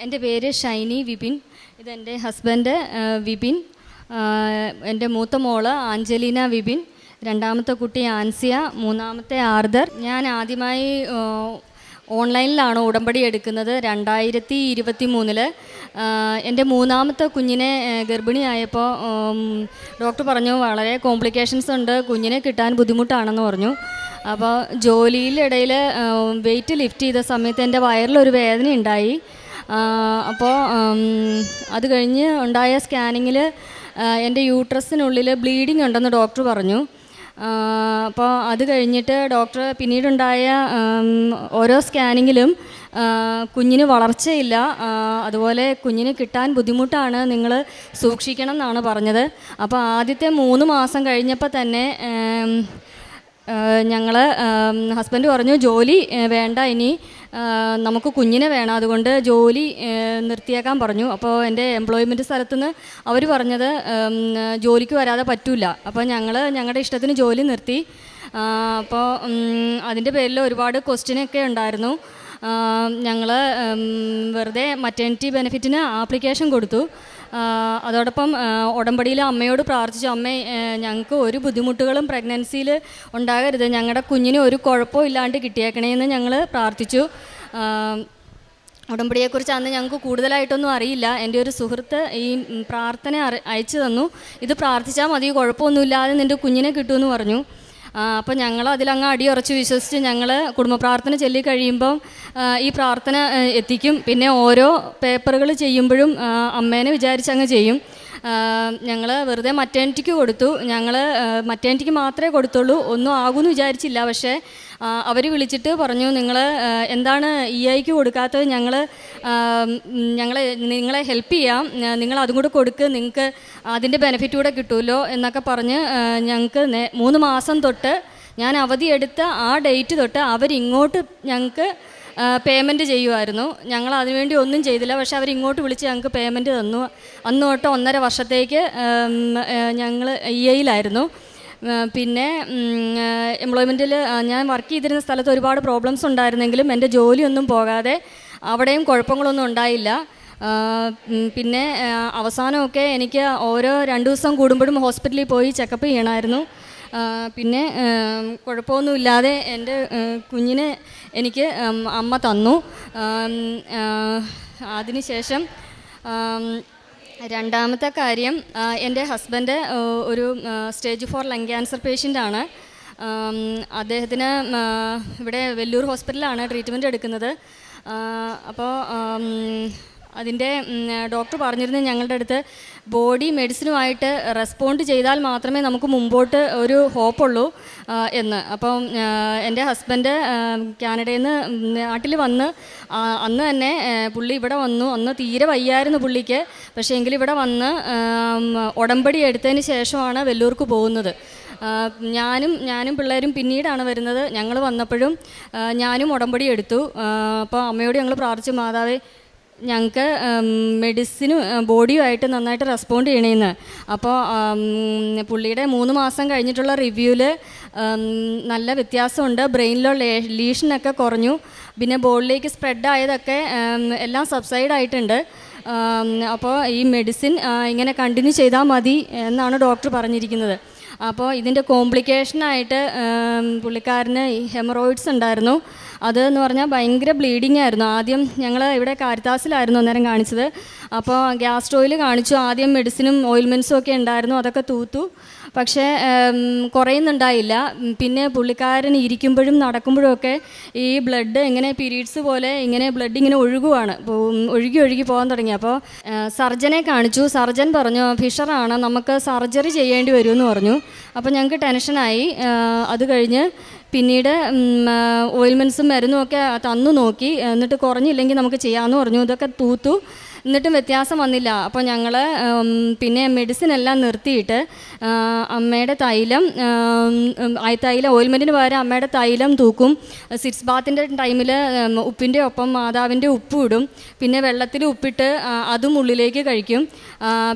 എന്റെ പേര് ഷൈനി വിപിൻ. ഇതെന്റെ ഹസ്ബൻഡ് വിപിൻ. എന്റെ മൂത്ത മോൾ ആഞ്ചലീന വിപിൻ. രണ്ടാമത്തെ കുട്ടി ആൻസിയ. മൂന്നാമത്തെ ആർദർ. ഞാൻ ആദ്യമായി ഓൺലൈനിലാണ് ഉടമ്പടി എടുക്കുന്നത് രണ്ടായിരത്തി ഇരുപത്തി മൂന്നിൽ എന്റെ മൂന്നാമത്തെ കുഞ്ഞിനെ ഗർഭിണിയായപ്പോൾ ഡോക്ടർ പറഞ്ഞു വളരെ കോംപ്ലിക്കേഷൻസ് ഉണ്ട് കുഞ്ഞിനെ കിട്ടാൻ ബുദ്ധിമുട്ടാണെന്ന് പറഞ്ഞു. അപ്പോൾ ജോലിയിലിടയിൽ വെയിറ്റ് ലിഫ്റ്റ് ചെയ്ത സമയത്ത് എന്റെ വയറിലൊരു വേദന ഉണ്ടായി അപ്പോൾ അത് കഴിഞ്ഞ് ഉണ്ടായ സ്കാനിങ്ങിൽ എന്റെ യൂട്രസിനുള്ളിൽ ബ്ലീഡിംഗ് ഉണ്ടെന്ന് ഡോക്ടർ പറഞ്ഞു. അപ്പോൾ അത് കഴിഞ്ഞിട്ട് ഡോക്ടർ പിന്നീടുണ്ടായ ഓരോ സ്കാനിങ്ങിലും കുഞ്ഞിന് വളർച്ചയില്ല. അതുപോലെ കുഞ്ഞിന് കിട്ടാൻ ബുദ്ധിമുട്ടാണ്. നിങ്ങൾ സൂക്ഷിക്കണം എന്നാണ് പറഞ്ഞത്. അപ്പോൾ ആദ്യത്തെ മൂന്ന് മാസം കഴിഞ്ഞപ്പോൾ തന്നെ ഞങ്ങൾ ഹസ്ബൻഡ് പറഞ്ഞു ജോലി വേണ്ട ഇനി നമുക്ക് കുഞ്ഞിനെ വേണം. അതുകൊണ്ട് ജോലി നിർത്തിയേക്കാൻ പറഞ്ഞു. അപ്പോൾ എന്റെ എംപ്ലോയ്മെന്റ് സ്ഥലത്തുനിന്ന് അവർ പറഞ്ഞത് ജോലിക്ക് വരാതെ പറ്റില്ല അപ്പോൾ ഞങ്ങൾ ഞങ്ങളുടെ ഇഷ്ടത്തിന് ജോലി നിർത്തി. അപ്പോൾ അതിന്റെ പേരിൽ ഒരുപാട് ക്വസ്റ്റ്യനൊക്കെ ഉണ്ടായിരുന്നു. ഞങ്ങൾ വെറുതെ മറ്റേണിറ്റി ബെനിഫിറ്റിന് ആപ്ലിക്കേഷൻ കൊടുത്തു. അതോടൊപ്പം ഉടമ്പടിയിൽ അമ്മയോട് പ്രാർത്ഥിച്ചു. അമ്മ ഞങ്ങൾക്ക് ഒരു ബുദ്ധിമുട്ടുകളും പ്രഗ്നൻസിയിൽ ഉണ്ടാകരുത്. ഞങ്ങളുടെ കുഞ്ഞിന് ഒരു കുഴപ്പവും ഇല്ലാണ്ട് കിട്ടിയേക്കണേന്ന് ഞങ്ങൾ പ്രാർത്ഥിച്ചു. ഉടമ്പടിയെക്കുറിച്ച് അന്ന് ഞങ്ങൾക്ക് കൂടുതലായിട്ടൊന്നും അറിയില്ല. എന്റെ ഒരു സുഹൃത്ത് ഈ പ്രാർത്ഥന അയച്ചു തന്നു. ഇത് പ്രാർത്ഥിച്ചാൽ മതി കുഴപ്പമൊന്നുമില്ലാതെ നിന്റെ കുഞ്ഞിനെ കിട്ടുമെന്ന് പറഞ്ഞു. അപ്പോൾ ഞങ്ങൾ അതിലങ്ങ് അടിയുറച്ച് വിശ്വസിച്ച് ഞങ്ങൾ കുടുംബ പ്രാർത്ഥന ചൊല്ലി കഴിയുമ്പം ഈ പ്രാർത്ഥന എത്തിക്കും. പിന്നെ ഓരോ പേപ്പറുകൾ ചെയ്യുമ്പോഴും അമ്മേനെ വിചാരിച്ചങ്ങ് ചെയ്യും. ഞങ്ങൾ വെറുതെ മറ്റേണിറ്റിക്ക് കൊടുത്തു. ഞങ്ങൾ മറ്റേണിറ്റിക്ക് മാത്രമേ കൊടുത്തുള്ളൂ. ഒന്നും ആകുമെന്ന് വിചാരിച്ചില്ല. പക്ഷേ അവർ വിളിച്ചിട്ട് പറഞ്ഞു നിങ്ങൾ എന്താണ് ഇ ഐക്ക് കൊടുക്കാത്തത്? ഞങ്ങൾ ഞങ്ങളെ നിങ്ങളെ ഹെൽപ്പ് ചെയ്യാം. നിങ്ങൾ അതും കൂടെ കൊടുക്ക്. നിങ്ങൾക്ക് അതിന്റെ ബെനിഫിറ്റ് കൂടെ കിട്ടുമല്ലോ എന്നൊക്കെ പറഞ്ഞ് ഞങ്ങൾക്ക് മൂന്ന് മാസം തൊട്ട് ഞാൻ അവധിയെടുത്ത ആ ഡേറ്റ് തൊട്ട് അവരിങ്ങോട്ട് ഞങ്ങൾക്ക് പേയ്മെന്റ് ചെയ്യുമായിരുന്നു ഞങ്ങൾ അതിനുവേണ്ടി ഒന്നും ചെയ്തില്ല. പക്ഷെ അവർ ഇങ്ങോട്ട് വിളിച്ച് ഞങ്ങൾക്ക് പേയ്മെന്റ് തന്നു. അന്ന് തൊട്ട് ഒന്നര വർഷത്തേക്ക് ഞങ്ങൾ ഇ ഐയിലായിരുന്നു പിന്നെ എംപ്ലോയ്മെന്റിൽ ഞാൻ വർക്ക് ചെയ്തിരുന്ന സ്ഥലത്ത് ഒരുപാട് പ്രോബ്ലംസ് ഉണ്ടായിരുന്നെങ്കിലും എന്റെ ജോലിയൊന്നും പോകാതെ അവിടെയും കുഴപ്പങ്ങളൊന്നും ഉണ്ടായില്ല. പിന്നെ അവസാനമൊക്കെ എനിക്ക് ഓരോ രണ്ട് ദിവസം കൂടുമ്പോഴും ഹോസ്പിറ്റലിൽ പോയി ചെക്കപ്പ് ചെയ്യണമായിരുന്നു. പിന്നെ കുഴപ്പമൊന്നുമില്ലാതെ എന്റെ കുഞ്ഞിനെ എനിക്ക് അമ്മ തന്നു. അതിനുശേഷം രണ്ടാമത്തെ കാര്യം എന്റെ ഹസ്ബൻഡ് ഒരു സ്റ്റേജ് ഫോർ ലങ് ക്യാൻസർ പേഷ്യന്റാണ് അദ്ദേഹത്തിന് ഇവിടെ വെല്ലൂർ ഹോസ്പിറ്റലിലാണ് ട്രീറ്റ്മെന്റ് എടുക്കുന്നത്. അപ്പോൾ അതിന്റെ ഡോക്ടർ പറഞ്ഞിരുന്നത് ഞങ്ങളുടെ അടുത്ത് ബോഡി മെഡിസിനുമായിട്ട് റെസ്പോണ്ട് ചെയ്താൽ മാത്രമേ നമുക്ക് മുമ്പോട്ട് ഒരു ഹോപ്പുള്ളൂ എന്ന്. അപ്പം എന്റെ ഹസ്ബൻഡ് കാനഡയിൽ നിന്ന് നാട്ടിൽ വന്ന് അന്ന് തന്നെ പുള്ളി ഇവിടെ വന്നു. അന്ന് തീരെ വയ്യായിരുന്നു പുള്ളിക്ക്. പക്ഷേ എങ്കിൽ ഇവിടെ വന്ന് ഉടമ്പടി എടുത്തതിന് ശേഷമാണ് വെല്ലൂർക്ക് പോകുന്നത്. ഞാനും ഞാനും പിള്ളേരും പിന്നീടാണ് വരുന്നത്. ഞങ്ങൾ വന്നപ്പോഴും ഞാനും ഉടമ്പടി എടുത്തു. അപ്പോൾ അമ്മയോട് ഞങ്ങൾ പ്രാർത്ഥിച്ചു മാതാവേ ഞങ്ങൾക്ക് മെഡിസിനും ബോഡിയുമായിട്ട് നന്നായിട്ട് റെസ്പോണ്ട് ചെയ്യണേന്ന്. അപ്പോൾ പുള്ളിയുടെ മൂന്ന് മാസം കഴിഞ്ഞിട്ടുള്ള റിവ്യൂവിൽ നല്ല വ്യത്യാസമുണ്ട്. ബ്രെയിനിലുള്ള ലീഷനൊക്കെ കുറഞ്ഞു. പിന്നെ ബോഡിലേക്ക് സ്പ്രെഡ് ആയതൊക്കെ എല്ലാം സബ്സൈഡ് ആയിട്ടുണ്ട്. അപ്പോൾ ഈ മെഡിസിൻ ഇങ്ങനെ കണ്ടിന്യൂ ചെയ്താൽ മതി എന്നാണ് ഡോക്ടർ പറഞ്ഞിരിക്കുന്നത്. അപ്പോൾ ഇതിന്റെ കോംപ്ലിക്കേഷനായിട്ട് പുള്ളിക്കാരന് ഹെമറോയിഡ്സ് ഉണ്ടായിരുന്നു. അത് എന്ന് പറഞ്ഞാൽ ഭയങ്കര ബ്ലീഡിങ് ആയിരുന്നു. ആദ്യം ഞങ്ങൾ ഇവിടെ കാരിത്താസിലായിരുന്നു അന്നേരം കാണിച്ചത്. അപ്പോൾ ഗ്യാസ്ട്രോയിൽ കാണിച്ചു. ആദ്യം മെഡിസിനും ഓയിൽമെൻസും ഒക്കെ ഉണ്ടായിരുന്നു. അതൊക്കെ തൂത്തു. പക്ഷേ കുറയുന്നുണ്ടായില്ല. പിന്നെ പുള്ളിക്കാരൻ ഇരിക്കുമ്പോഴും നടക്കുമ്പോഴും ഒക്കെ ഈ ബ്ലഡ് ഇങ്ങനെ പീരീഡ്സ് പോലെ ഇങ്ങനെ ബ്ലഡ് ഇങ്ങനെ ഒഴുകുവാണ്. ഒഴുകി ഒഴുകി പോകാൻ തുടങ്ങി. അപ്പോൾ സർജനെ കാണിച്ചു. സർജൻ പറഞ്ഞു ഫിഷറാണ് നമുക്ക് സർജറി ചെയ്യേണ്ടി വരുമെന്ന് പറഞ്ഞു. അപ്പോൾ ഞങ്ങൾക്ക് ടെൻഷനായി. അത് കഴിഞ്ഞ് പിന്നീട് ഓയിൽമെന്റ്സും മരുന്നും ഒക്കെ തന്നു നോക്കി. എന്നിട്ട് കുറഞ്ഞില്ലെങ്കിൽ നമുക്ക് ചെയ്യാമെന്ന് പറഞ്ഞു. ഇതൊക്കെ തൂത്തു. എന്നിട്ടും വ്യത്യാസം വന്നില്ല. അപ്പോൾ ഞങ്ങൾ പിന്നെ മെഡിസിൻ എല്ലാം നിർത്തിയിട്ട് അമ്മയുടെ തൈലം ആം, തൈലം ഓയിൽമെന്റിന് പകരം അമ്മയുടെ തൈലം തൂക്കും. സിറ്റ്സ് ബാത്തിന്റെ ടൈമിൽ ഉപ്പിന്റെ ഒപ്പം മാതാവിന്റെ ഉപ്പ് ഇടും. പിന്നെ വെള്ളത്തിൽ ഉപ്പിട്ട് അതും ഉള്ളിലേക്ക് കഴിക്കും.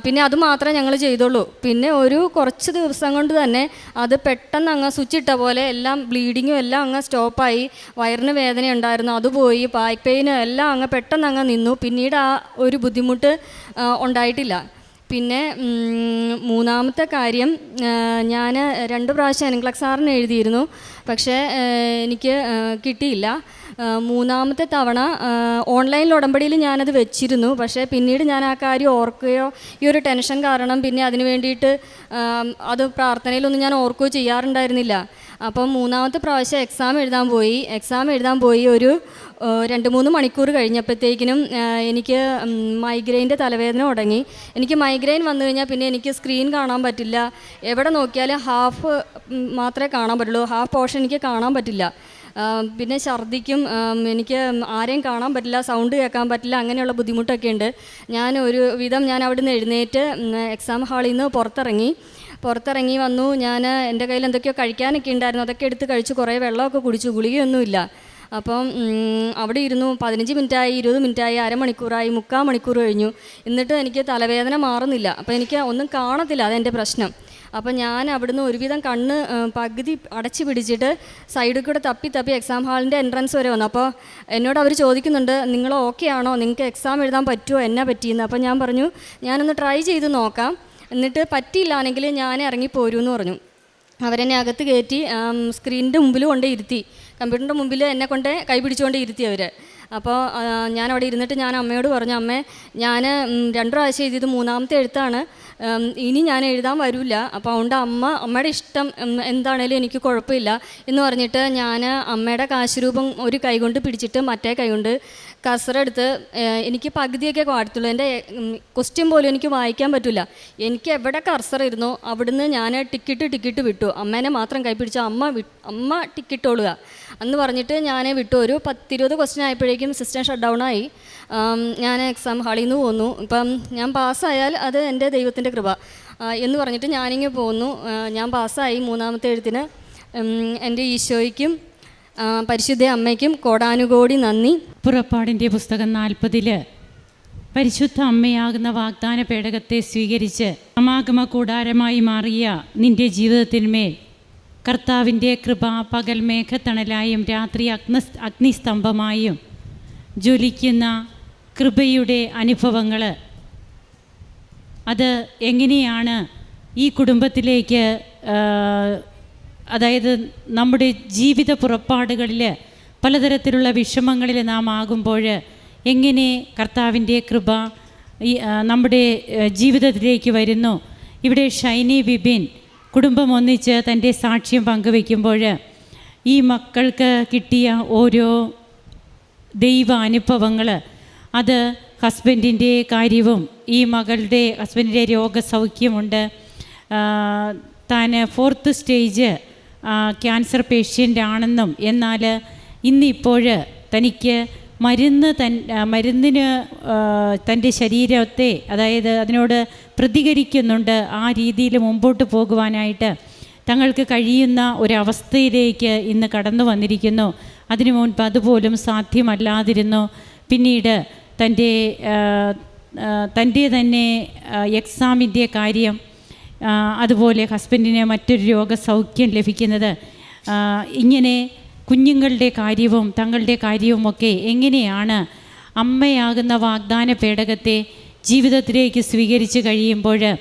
പിന്നെ അത് മാത്രമേ ഞങ്ങൾ ചെയ്തുള്ളൂ. പിന്നെ ഒരു കുറച്ച് ദിവസം കൊണ്ട് തന്നെ അത് പെട്ടെന്ന് അങ്ങ് സ്വിച്ച് ഇട്ട പോലെ എല്ലാം ബ്ലീഡിങ്ങും എല്ലാം അങ്ങ് സ്റ്റോപ്പായി വയറിന് വേദന ഉണ്ടായിരുന്നു അത് പോയി ബാക്ക് പെയിനും എല്ലാം അങ്ങ് പെട്ടെന്ന് അങ്ങ് നിന്നു. പിന്നീട് ആ ഒരു ബുദ്ധിമുട്ട് ഉണ്ടായിട്ടില്ല. പിന്നെ മൂന്നാമത്തെ കാര്യം ഞാൻ രണ്ട് പ്രാവശ്യം എൻക്ലക്സാറിന് എഴുതിയിരുന്നു. പക്ഷേ എനിക്ക് കിട്ടിയില്ല. മൂന്നാമത്തെ തവണ ഓൺലൈനിൽ ഉടമ്പടിയിൽ ഞാനത് വെച്ചിരുന്നു. പക്ഷേ പിന്നീട് ഞാൻ ആ കാര്യം ഓർക്കുകയോ ഈ ഒരു ടെൻഷൻ കാരണം പിന്നെ അതിന് വേണ്ടിയിട്ട് അത് പ്രാർത്ഥനയിലൊന്നും ഞാൻ ഓർക്കുകയോ ചെയ്യാറുണ്ടായിരുന്നില്ല. അപ്പം മൂന്നാമത്തെ പ്രാവശ്യം എക്സാം എഴുതാൻ പോയി. എക്സാം എഴുതാൻ പോയി ഒരു രണ്ട് മൂന്ന് മണിക്കൂർ കഴിഞ്ഞപ്പോഴത്തേക്കിനും എനിക്ക് മൈഗ്രെയിന്റെ തലവേദന തുടങ്ങി. എനിക്ക് മൈഗ്രെയിൻ വന്നു കഴിഞ്ഞാൽ പിന്നെ എനിക്ക് സ്ക്രീൻ കാണാൻ പറ്റില്ല. എവിടെ നോക്കിയാലും ഹാഫ് മാത്രമേ കാണാൻ പറ്റുള്ളൂ. ഹാഫ് പോർഷൻ എനിക്ക് കാണാൻ പറ്റില്ല. പിന്നെ ഛർദിക്കും എനിക്ക് ആരെയും കാണാൻ പറ്റില്ല സൗണ്ട് കേൾക്കാൻ പറ്റില്ല അങ്ങനെയുള്ള ബുദ്ധിമുട്ടൊക്കെ ഉണ്ട്. ഞാൻ ഒരു വിധം ഞാൻ നിന്ന് എഴുന്നേറ്റ് എക്സാം ഹാളിൽ നിന്ന് പുറത്തിറങ്ങി. പുറത്തിറങ്ങി വന്നു. ഞാൻ എന്റെ കയ്യിൽ എന്തൊക്കെയോ കഴിക്കാനൊക്കെ ഉണ്ടായിരുന്നു. അതൊക്കെ എടുത്ത് കഴിച്ച് കുറേ വെള്ളമൊക്കെ കുടിച്ചു. ഗുളികയൊന്നുമില്ല. അപ്പം അവിടെ ഇരുന്നു. പതിനഞ്ച് മിനിറ്റായി ഇരുപത് മിനിറ്റായി അരമണിക്കൂറായി മുക്കാൽ മണിക്കൂർ കഴിഞ്ഞു. എന്നിട്ട് എനിക്ക് തലവേദന മാറുന്നില്ല. അപ്പോൾ എനിക്ക് ഒന്നും കാണത്തില്ല. അതെന്റെ പ്രശ്നം. അപ്പം ഞാൻ അവിടുന്ന് ഒരുവിധം കണ്ണ് പകുതി അടച്ചു പിടിച്ചിട്ട് സൈഡിൽ കൂടെ തപ്പി തപ്പി എക്സാം ഹാളിന്റെ എൻട്രൻസ് വരെ വന്നു. അപ്പോൾ എന്നോട് അവർ ചോദിക്കുന്നുണ്ട് നിങ്ങൾ ഓക്കെ ആണോ നിങ്ങൾക്ക് എക്സാം എഴുതാൻ പറ്റുമോ? എന്നാ പറ്റിയെന്ന്? അപ്പോൾ ഞാൻ പറഞ്ഞു ഞാനൊന്ന് ട്രൈ ചെയ്ത് നോക്കാം. എന്നിട്ട് പറ്റിയില്ലാണെങ്കിൽ ഞാൻ ഇറങ്ങി എന്ന് പറഞ്ഞു. അവരെന്നെ അകത്ത് കയറ്റി സ്ക്രീനിന്റെ മുമ്പിൽ കൊണ്ട് ഇരുത്തി. കമ്പ്യൂട്ടറിന്റെ മുമ്പിൽ എന്നെ കൊണ്ട് കൈ പിടിച്ചുകൊണ്ട് ഇരുത്തി അവർ അപ്പോൾ ഞാൻ അവിടെ ഇരുന്നിട്ട് ഞാൻ അമ്മയോട് പറഞ്ഞു അമ്മേ ഞാൻ രണ്ടു പ്രാവശ്യം എഴുതിയത് മൂന്നാമത്തെ എഴുത്താണ്. ഇനി ഞാൻ എഴുതാൻ വരില്ല. അപ്പോൾ അതുകൊണ്ട് അമ്മ അമ്മയുടെ ഇഷ്ടം എന്താണേലും എനിക്ക് കുഴപ്പമില്ല. എന്ന് പറഞ്ഞിട്ട് ഞാൻ അമ്മയുടെ കാശുരൂപം ഒരു കൈ കൊണ്ട് പിടിച്ചിട്ട് മറ്റേ കൈ കൊണ്ട് കസറെടുത്ത് എനിക്ക് പകുതിയൊക്കെ പാടത്തുള്ളൂ എന്റെ ക്വസ്റ്റ്യൻ പോലും എനിക്ക് വായിക്കാൻ പറ്റില്ല എനിക്ക് എവിടെ കർസർ ഇരുന്നോ അവിടുന്ന് ഞാൻ ടിക്കറ്റ് ടിക്കറ്റ് വിട്ടു. അമ്മേനെ മാത്രം കൈ പിടിച്ച അമ്മ വി അമ്മ ടിക്കറ്റ് ഓളുക എന്ന് പറഞ്ഞിട്ട് ഞാൻ വിട്ടു. ഒരു പത്തിരുപത് ക്വസ്റ്റ്യൻ ആയപ്പോഴേക്കും സിസ്റ്റം ഷട്ട് ഡൗൺ ആയി. ഞാൻ എക്സാം ഹാളിൽ നിന്ന് പോന്നു. ഇപ്പം ഞാൻ പാസ്സായാൽ അത് എന്റെ ദൈവത്തിന്റെ കൃപ. എന്ന് പറഞ്ഞിട്ട് ഞാനിങ്ങനെ പോന്നു. ഞാൻ പാസ്സായി മൂന്നാമത്തെ എഴുത്തിന്. എന്റെ ഈശോയ്ക്കും പരിശുദ്ധ അമ്മയ്ക്കും കോടാനുകോടി നന്ദി. പുറപ്പാടിന്റെ പുസ്തകം നാൽപ്പതിൽ പരിശുദ്ധ അമ്മയാകുന്ന വാഗ്ദാന പേടകത്തെ സ്വീകരിച്ച് സമാഗമ കൂടാരമായി മാറിയ നിന്റെ ജീവിതത്തിന്മേൽ കർത്താവിന്റെ കൃപ പകൽ മേഘത്തണലായും രാത്രി അഗ്ന അഗ്നിസ്തംഭമായും ജ്വലിക്കുന്ന കൃപയുടെ അനുഭവങ്ങൾ അത് എങ്ങനെയാണ് ഈ കുടുംബത്തിലേക്ക് അതായത് നമ്മുടെ ജീവിത പുറപ്പാടുകളിൽ പലതരത്തിലുള്ള വിഷമങ്ങളിൽ നാം ആകുമ്പോൾ എങ്ങനെ കർത്താവിന്റെ കൃപ നമ്മുടെ ജീവിതത്തിലേക്ക് വരുന്നു. ഇവിടെ ഷൈനി വിബിൻ കുടുംബം ഒന്നിച്ച് തന്റെ സാക്ഷ്യം പങ്കുവെക്കുമ്പോൾ ഈ മക്കൾക്ക് കിട്ടിയ ഓരോ ദൈവ അനുഭവങ്ങൾ അത് ഹസ്ബൻഡിന്റെ കാര്യവും ഈ മകളുടെ ഹസ്ബൻഡിന്റെ രോഗസൗഖ്യമുണ്ട്. താൻ ഫോർത്ത് സ്റ്റേജ് ക്യാൻസർ പേഷ്യന്റ് ആണെന്നും എന്നാൽ ഇന്നിപ്പോൾ തനിക്ക് മരുന്ന് തൻ മരുന്നിന് തന്റെ ശരീരത്തെ അതായത് അതിനോട് പ്രതികരിക്കുന്നുണ്ട് ആ രീതിയിൽ മുമ്പോട്ട് പോകുവാനായിട്ട് തങ്ങൾക്ക് കഴിയുന്ന ഒരവസ്ഥയിലേക്ക് ഇന്ന് കടന്നു വന്നിരിക്കുന്നു. അതിനു മുൻപ് അതുപോലും സാധ്യമല്ലാതിരുന്നു. പിന്നീട് തന്റെ തന്റെ തന്നെ എക്സാമിന്റെ കാര്യം അതുപോലെ ഹസ്ബൻഡിന് മറ്റൊരു രോഗസൗഖ്യം ലഭിക്കുന്നത്. ഇങ്ങനെ കുഞ്ഞുങ്ങളുടെ കാര്യവും തങ്ങളുടെ കാര്യവുമൊക്കെ എങ്ങനെയാണ് അമ്മയാകുന്ന വാഗ്ദാന പേടകത്തെ ജീവിതത്തിലേക്ക് സ്വീകരിച്ച് കഴിയുമ്പോൾ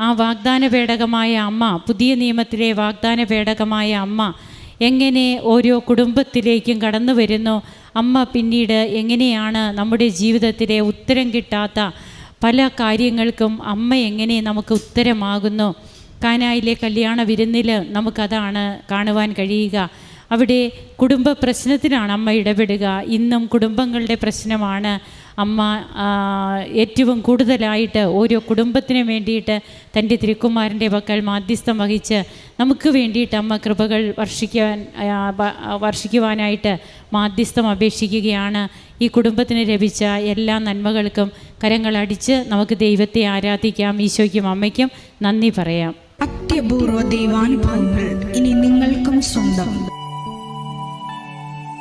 ആ വാഗ്ദാന പേടകമായ അമ്മ പുതിയ നിയമത്തിലെ വാഗ്ദാന പേടകമായ അമ്മ എങ്ങനെ ഓരോ കുടുംബത്തിലേക്കും കടന്നു വരുന്നു? അമ്മ പിന്നീട് എങ്ങനെയാണ് നമ്മുടെ ജീവിതത്തിലെ ഉത്തരം കിട്ടാത്ത പല കാര്യങ്ങൾക്കും അമ്മ എങ്ങനെ നമുക്ക് ഉത്തരമാകുന്നു? കാനായിലെ കല്യാണ വിരുന്നിൽ നമുക്കതാണ് കാണുവാൻ കഴിയുക. അവിടെ കുടുംബ പ്രശ്നത്തിനാണ് അമ്മ ഇടപെടുക. ഇന്നും കുടുംബങ്ങളുടെ പ്രശ്നമാണ്. അമ്മ ഏറ്റവും കൂടുതലായിട്ട് ഓരോ കുടുംബത്തിനും വേണ്ടിയിട്ട് തന്റെ തിരുക്കുമാരന്റെ പക്കൽ മാധ്യസ്ഥം വഹിച്ച് നമുക്ക് വേണ്ടിയിട്ട് അമ്മ കൃപകൾ വർഷിക്കാൻ വർഷിക്കുവാനായിട്ട് മാധ്യസ്ഥം അപേക്ഷിക്കുകയാണ്. ഈ കുടുംബത്തിന് ലഭിച്ച എല്ലാ നന്മകൾക്കും കരങ്ങളടിച്ച് നമുക്ക് ദൈവത്തെ ആരാധിക്കാം ഈശോയ്ക്കും അമ്മയ്ക്കും നന്ദി പറയാം. അത്യപൂർവ ദൈവാനുഭവങ്ങൾ ഇനി നിങ്ങൾക്കും സ്വന്തം.